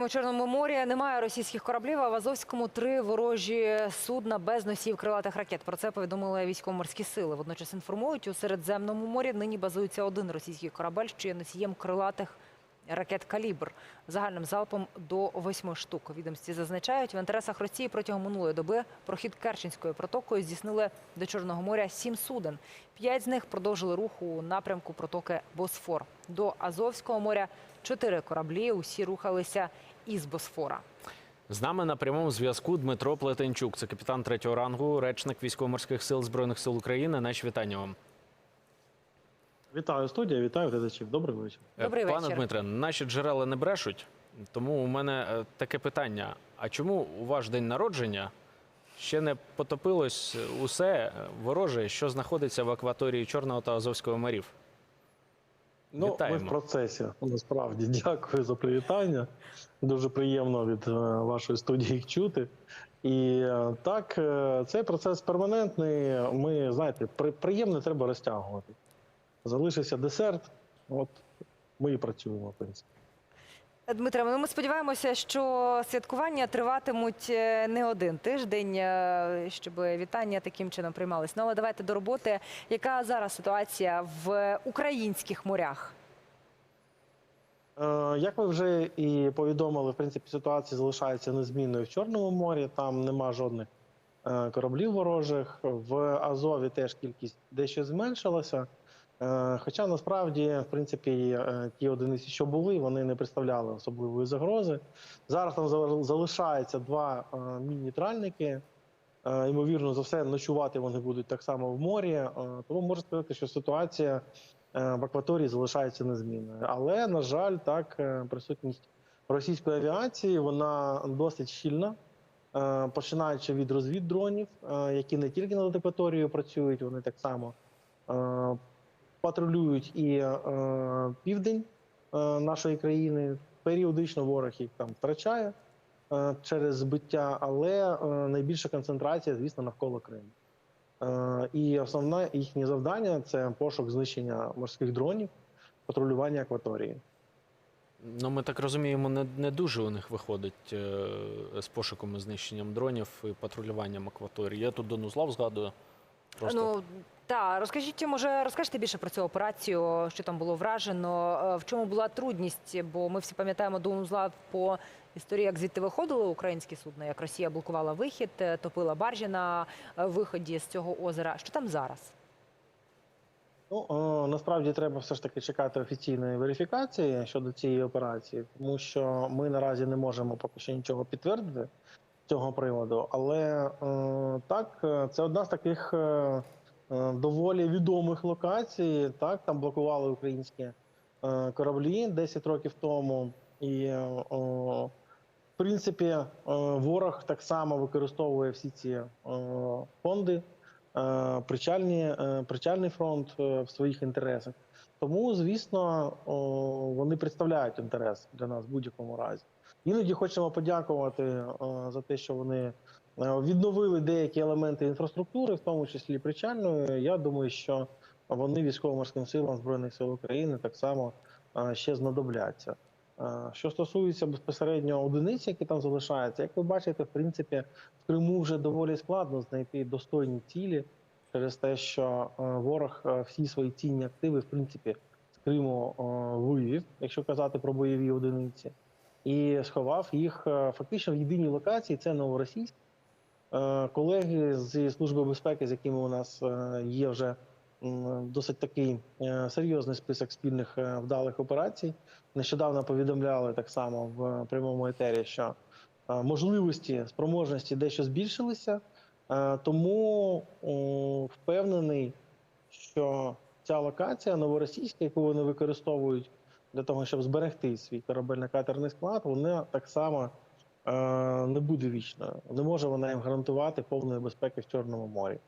У Чорному морі немає російських кораблів, а в Азовському три ворожі судна без носів крилатих ракет. Про це повідомили військово-морські сили. Водночас інформують, у Середземному морі нині базується один російський корабель, що є носієм крилатих ракет «Калібр» загальним залпом до восьми штук. Відомості зазначають, в інтересах Росії протягом минулої доби прохід Керченською протокою здійснили до Чорного моря сім суден. П'ять з них продовжили рух у напрямку протоки Босфор. До Азовського моря чотири кораблі. Усі рухалися із Босфора. З нами на прямому зв'язку Дмитро Плетенчук. Це капітан третього рангу, речник військово-морських сил збройних сил України. Наші вітання вам. Вітаю студія, вітаю глядачів. Добрий вечір. Е, Добрий Пане. Дмитре, наші джерела не брешуть, тому у мене е, таке питання: а чому у ваш день народження ще не потопилось усе е, вороже, що знаходиться в акваторії Чорного та Азовського морів? Ну, ми в процесі. Насправді дякую за привітання. Дуже приємно від е, вашої студії їх чути. І е, так, е, цей процес перманентний. Ми знаєте, при, приємне треба розтягувати. Залишився десерт. От ми і працюємо, в принципі. Дмитре, ну, ми сподіваємося, що святкування триватимуть е, не один тиждень, е, щоб вітання таким чином приймались. Ну але давайте до роботи. Яка зараз ситуація в українських морях? Е, Як ви вже і повідомили, в принципі, ситуація залишається незмінною в Чорному морі. Там нема жодних кораблів ворожих. В Азові теж кількість дещо зменшилася. Е, Хоча насправді, в принципі, е, ті одиниці, що були, вони не представляли особливої загрози. Зараз там за- залишається два е, міні-тральники. Ймовірно, за все ночувати вони будуть так само в морі. Тому можу сказати, що ситуація в акваторії залишається незмінною. Але, на жаль, так, присутність російської авіації вона досить щільна, починаючи від розвіддронів, які не тільки над акваторією працюють, вони так само патрулюють і е, південь е, нашої країни. Періодично ворог їх там втрачає е, через збиття, але е, найбільша концентрація, звісно, навколо Криму. Е, І основне їхнє завдання це пошук знищення морських дронів, патрулювання акваторії. Ну, ми так розуміємо, не, не дуже у них виходить е, з пошуком і знищенням дронів і патрулюванням акваторії. Я тут Донузлав згадую. Просто Ну та розкажіть, може, розкажете більше про цю операцію, що там було вражено, е, в чому була трудність? Бо ми всі пам'ятаємо Донузлав по історії, як звідти виходили українські судна, як Росія блокувала вихід, е, топила баржі на е, виході з цього озера. Що там зараз? Ну насправді треба все ж таки чекати офіційної верифікації щодо цієї операції, тому що ми наразі не можемо поки що нічого підтвердити з цього приводу. Але так, це одна з таких доволі відомих локацій. Так, там блокували українські е, кораблі 10 років тому, і е, в принципі е, ворог так само використовує всі ці е, фонди е, причальні, е, причальний фронт е, в своїх інтересах. Тому, звісно, вони представляють інтерес для нас в будь-якому разі. Іноді хочемо подякувати е, за те, що вони е, відновили деякі елементи інфраструктури, в тому числі причальної. Я думаю, що вони військово-морським силам Збройних сил України так само е, ще знадобляться. Е, Що стосується безпосередньо одиниць, які там залишаються, як ви бачите, в принципі, в Криму вже доволі складно знайти достойні цілі через те, що е, ворог е, всі свої цінні активи, в принципі, з Криму е, вивів, якщо казати про бойові одиниці, і сховав їх е, фактично в єдиній локації. Це Новоросійськ. Е, Колеги зі служби безпеки, з якими у нас е, є вже досить такий е, серйозний список спільних вдалих операцій. Нещодавно повідомляли так само в прямому етері, що можливості, спроможності дещо збільшилися. Тому впевнений, що ця локація новоросійська, яку вони використовують для того, щоб зберегти свій корабельно-катерний склад, вона так само не буде вічною. Не може вона їм гарантувати повної безпеки в Чорному морі.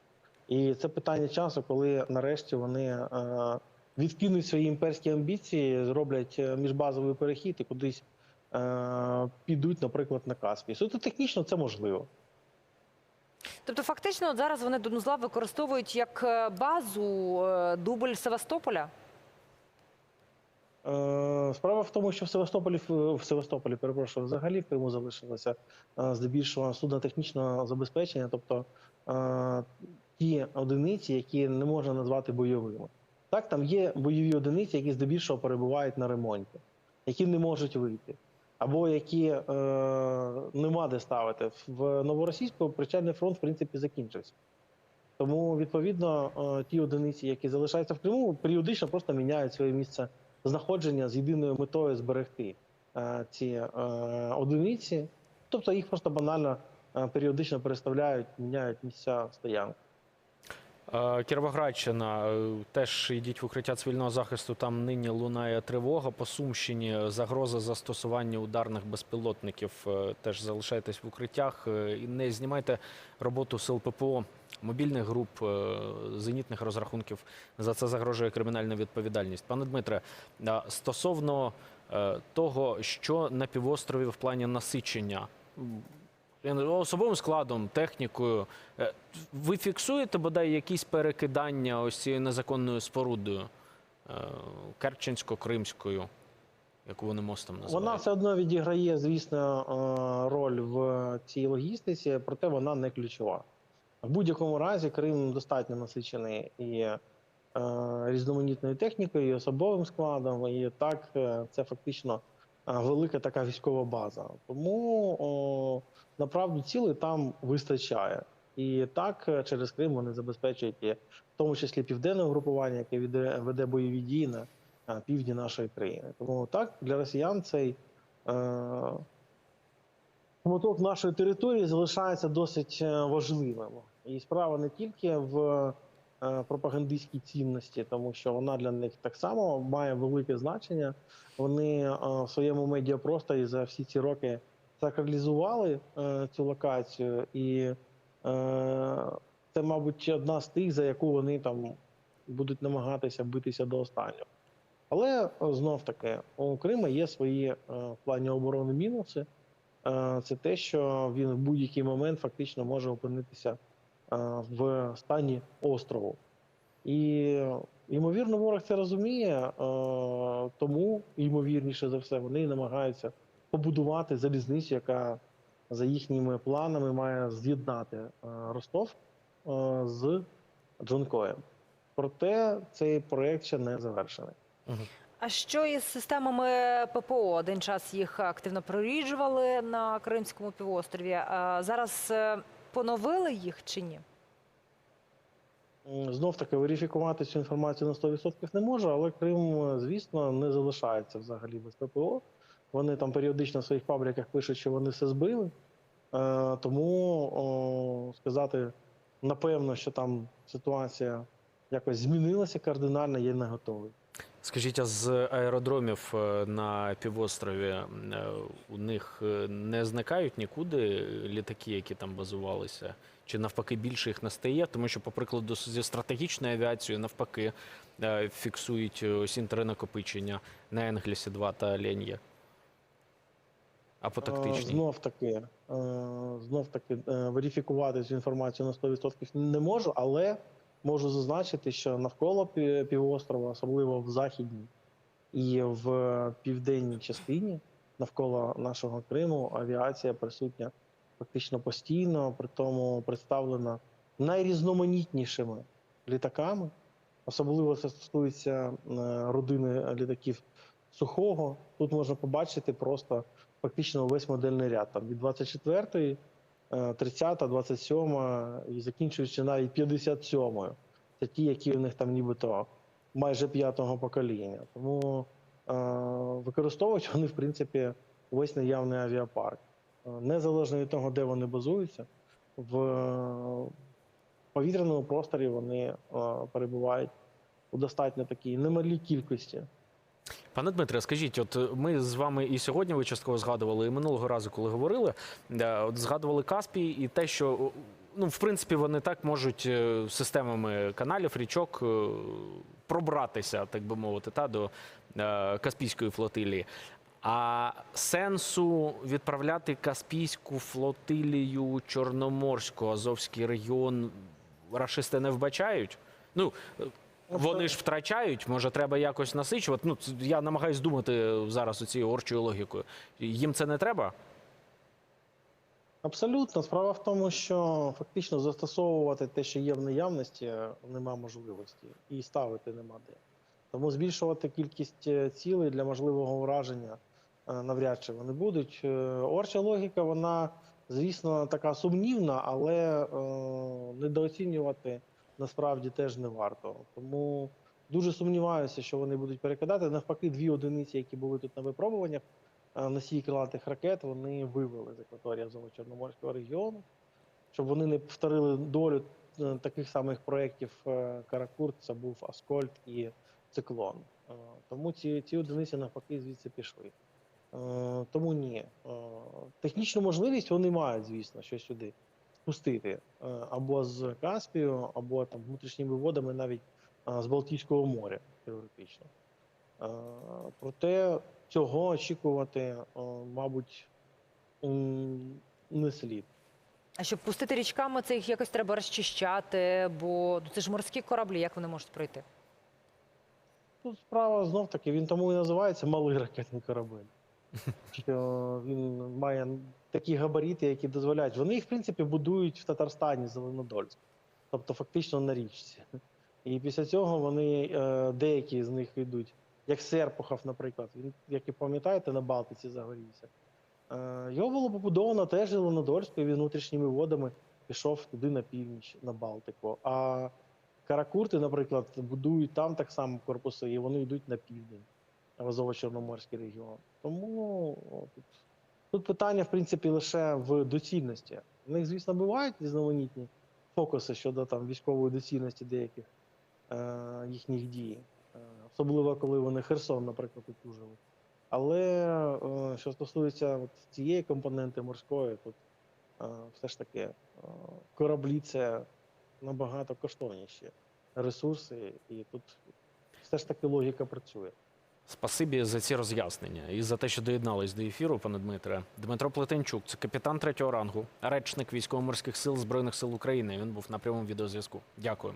І це питання часу, коли нарешті вони е, відкинуть свої імперські амбіції, зроблять е, міжбазовий перехід і кудись е, підуть, наприклад, на Каспій. Суто технічно це можливо. Тобто, фактично, зараз вони Донузлав використовують як е, базу е, дубль Севастополя. Е, Справа в тому, що в Севастополі, в Севастополі, перепрошую, взагалі в Криму залишилося е, здебільшого судно-технічного забезпечення, тобто е, ті одиниці, які не можна назвати бойовими. Так, там є бойові одиниці, які здебільшого перебувають на ремонті, які не можуть вийти, або які е, нема де ставити. В Новоросійську причальний фронт, в принципі, закінчився. Тому, відповідно, ті одиниці, які залишаються в Криму, періодично просто міняють своє місце знаходження з єдиною метою зберегти е, ці е, одиниці. Тобто їх просто банально е, періодично переставляють, міняють місця стоянки. Е, Кіровоградщина е, теж йдіть в укриття цивільного захисту. Там нині лунає тривога. По Сумщині загроза застосування ударних безпілотників. Е, Теж залишайтесь в укриттях і не знімайте роботу сил ППО, мобільних груп, зенітних розрахунків. За це загрожує кримінальна відповідальність. Пане Дмитре, стосовно того, що на півострові в плані насичення. Особовим складом, технікою, Е, Ви фіксуєте бодай якісь перекидання ось цією незаконною спорудою е, Керченсько-Кримською, яку вони мостом Вона все одно відіграє, звісно, е, роль в цій логістиці, проте вона не ключова. В будь-якому разі Крим достатньо насичений і е, різноманітною технікою, і особовим складом, і так це фактично велика така військова база. Тому о, направду цілей там вистачає. І так е, через Крим вони забезпечують в тому числі південне угрупування, яке веде, веде бойові дії на е, півдні нашої країни. Тому так для росіян цей е, нашої території залишається досить е, важливим. І справа не тільки в е, пропагандистській цінності, тому що вона для них так само має велике значення. Вони е, в своєму медіапросторі за всі ці роки сакралізували е, цю локацію, і це, мабуть, одна з тих, за яку вони там будуть намагатися битися до останнього. Але знов таки у Крима є свої в плані оборони мінуси. Це те, що він в будь-який момент фактично може опинитися в стані острову. І ймовірно, ворог це розуміє, е, тому ймовірніше за все вони намагаються побудувати залізницю, яка за їхніми планами має з'єднати е, Ростов е, з Джонкоєм. Проте цей проект ще не завершений. А що із системами ППО? Один час їх активно проріджували на Кримському півострові. А зараз е, поновили їх чи ні? Знов таки верифікувати цю інформацію на 100% не можу, але Крим, е, звісно, не залишається взагалі без ППО. Вони там періодично в своїх пабліках пишуть, що вони все збили. Е, тому о, сказати напевно, що там ситуація якось змінилася кардинально, я не готовий. Скажіть, а з аеродромів е, на півострові е, у них е, не зникають нікуди літаки, які там базувалися? Чи навпаки більше їх не стає? Тому що, по прикладу, зі стратегічною авіацією навпаки фіксують ось інтернакопичення на Енглісі 2 та Лен'є. А по тактичній? Знов таки, знов таки верифікувати цю інформацію на 100% не можу, але можу зазначити, що навколо півострова, особливо в західній і в південній частині, навколо нашого Криму, авіація присутня фактично постійно, при тому представлена найрізноманітнішими літаками. Особливо це стосується е, родини літаків сухого. Тут можна побачити просто фактично весь модельний ряд. Там від 24-ї, е, 30-та, 27-ма і закінчуючи навіть 57-ю. Це ті, які у них там нібито майже п'ятого покоління. Тому е, використовують вони, в принципі, весь наявний авіапарк. Е, Незалежно від того, де вони базуються, в повітряному просторі вони е, перебувають у достатньо такій немалій кількості. Пане Дмитре, скажіть, от е, ми з вами і сьогодні ви частково згадували, і минулого разу, коли говорили, е, от згадували Каспій і те, що ну, в принципі, вони так можуть е, системами каналів, річок пробратися, так би мовити, та до Каспійської флотилії. А сенсу відправляти Каспійську флотилію Чорноморську, Азовський регіон рашисти не вбачають? Ну, Вони ж втрачають, може, треба якось насичувати. Ну, я намагаюсь думати зараз цією орчою логікою. Їм це не треба? Абсолютно. Справа в тому, що фактично застосовувати те, що є в наявності, нема можливості, і ставити нема де. Тому збільшувати кількість е, цілей для можливого ураження е, навряд чи вони будуть. Е, Орча логіка, вона, звісно, така сумнівна, але недооцінювати насправді теж не варто. Тому дуже сумніваюся, що вони будуть перекидати. Навпаки, дві одиниці, які були тут на випробуваннях, е, носії крилатих ракет, вони вивели з акваторії Азово-Чорноморського регіону, щоб вони не повторили долю е, таких самих проєктів е, Каракурт, це був Аскольд і Циклон. Тому ці, ці одиниці навпаки звідси пішли. Тому ні. Технічну можливість вони мають, звісно, що сюди спустити е, або з Каспію, або там внутрішніми водами навіть е, з Балтійського моря, теоретично. Е, Проте цього очікувати, мабуть, не слід. А щоб пустити річками, це їх якось треба розчищати, бо ну, це ж морські кораблі, як вони можуть пройти? Тут справа знов таки, він тому і називається малий ракетний корабель. Що він має такі габарити, які дозволяють. Вони їх, в принципі, будують в Татарстані, Зеленодольськ, тобто фактично на річці. І після цього вони е, деякі з них йдуть, як Серпухов, наприклад. Він, як і пам'ятаєте, на Балтиці загорівся. Е, його було побудовано теж Зеленодольську, і він внутрішніми водами пішов туди на північ, на Балтику. А Каракурти, наприклад, будують там так само корпуси, і вони йдуть на південь, Азово-Чорноморський регіон. Тому тут, тут питання, в принципі, лише в доцільності. В них, звісно, бувають різноманітні фокуси щодо там військової доцільності деяких е, їхніх дій, е, особливо коли вони Херсон, наприклад, отужили. Але е, що стосується от цієї компоненти морської, тут е, все ж таки е, кораблі це набагато коштовніші ресурси, і тут все ж таки логіка працює. Спасибі за ці роз'яснення і за те, що доєднались до ефіру, пане Дмитре. Дмитро Плетенчук, це капітан третього рангу, речник військово-морських сил Збройних сил України. Він був на прямому відеозв'язку. Дякую.